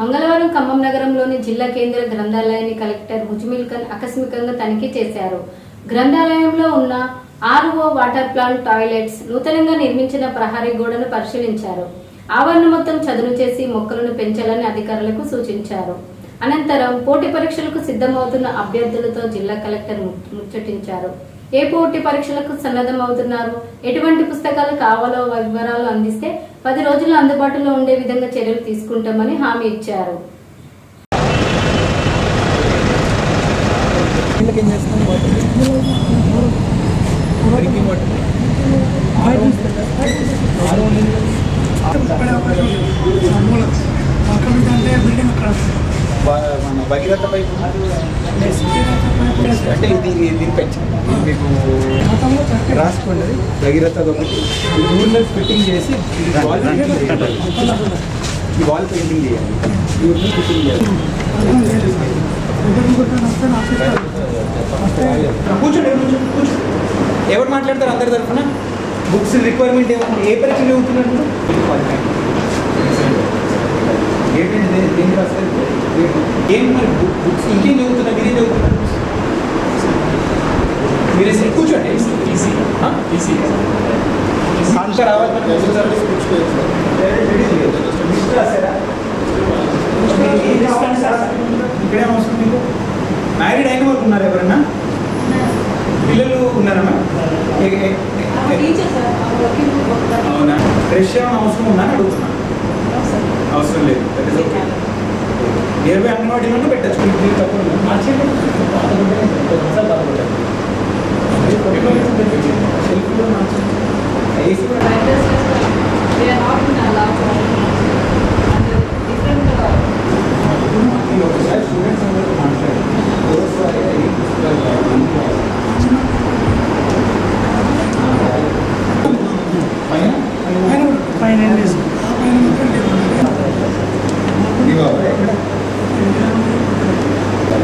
మంగళవారం ఖమ్మం నగరంలోని జిల్లా కేంద్ర గ్రంథాలయాన్ని కలెక్టర్ ముజ్మిల్ ఖన్ ఆకస్మికంగా తనిఖీ చేశారు. గ్రంథాలయంలో ఉన్న ఆర్ఓ వాటర్ ప్లాంట్ టాయిలెట్స్ నూతనంగా నిర్మించిన ప్రహరీ గోడను పరిశీలించారు. ఆవరణ మొత్తం చదును చేసి మొక్కలను పెంచాలని అధికారులకు సూచించారు. అనంతరం పోటీ పరీక్షలకు సిద్ధమవుతున్న అభ్యర్థులతో జిల్లా కలెక్టర్ ముచ్చటించారు. ఏ పోటీ పరీక్షలకు సన్నద్ధమవుతున్నారు? ఎటువంటి పుస్తకాలు కావాలో వివరాలు అందిస్తే పది రోజుల్లో అందుబాటులో ఉండే విధంగా చర్యలు తీసుకుంటామని హామీ ఇచ్చారు. భగీరథ పై అంటే ఇది ఇది పెంచాలి మీకు రాసుకోండి. భగీరథ ఒకటి ఊర్లో ఫిట్టింగ్ చేసి వాల్ ఈ వాల్ పెయింటింగ్ చేయాలి. ఈ ఊర్లో ఫిట్టింగ్ చేయాలి. కూర్చోండి కూర్చోండి ఎవరు మాట్లాడతారు అందరి తరఫున? బుక్స్ రిక్వైర్మెంట్ ఏమో ఏ పరీక్ష చదువుతున్నారు ఏంటండి దే- దేనికి రాస్తారు? ఏం మరి బుక్- బుక్స్ ఇంకేం చదువుతున్నారు మీరేం చదువుతున్నారు మీరే సరే కూర్చోండి ఆ? ఇంకా రావాలి? ఇక్కడేం అవసరం మీకు మ్యారీడ్ అయిన వాళ్ళు ఉన్నారు ఎవరన్నా పిల్లలు ఉన్నారా అవునా ఫ్రెష్ ఏమైనా అవసరం ఉందా అని అడుగుతున్నా అవసరం లేదు That is okay. Near by అంగన్వాడీలోనే పెట్టచ్చు మీకు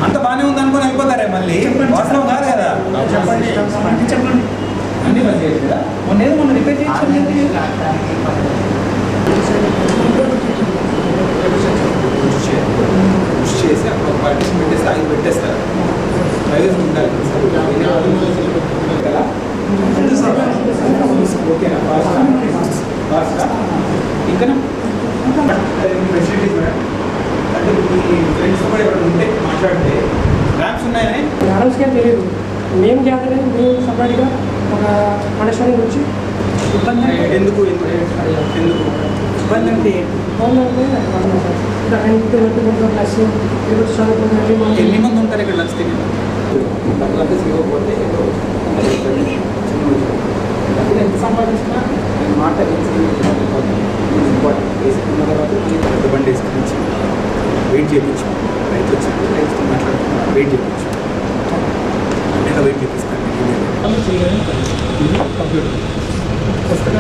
అంత బాగానే ఉంది అనుకుని వెళ్ళిపోతారే మళ్ళీ వాస్తవం కాదు కదా? చెప్పండి. చెప్పండి. అన్ని చేయట్లేదా మొన్న ఏదో మొన్న రిపేర్ చేసి అక్కడ పార్టీషన్ పెట్టేసి ఆగి పెట్టేస్తారు. ప్రైవేస్ ఉండాలి మేడమ్స్కి తెలియదు. మేము గ్యాదర్ అయ్యి మేము సపరేట్గా ఒక మనశ్వరం గురించి ఇబ్బంది ఎందుకు ఎందుకు ఎందుకు? ఇబ్బంది అంటే పెట్టుకుంటాం ప్లస్ చదువుకుంటాం ఎన్ని మంది ఉంటారు? ఇక్కడ లంచ్ తిని ఎంత సంపాదించినా? మాట ఇంపార్టెంట్ వేసుకున్న తర్వాత మళ్ళీ పెద్ద బండి వేసుకుని వెయిట్ చేయించు. రైతు వచ్చి రైతుతో మాట్లాడుతున్నా వెయిట్ చేయించు. await with this continuing. Yes, sir.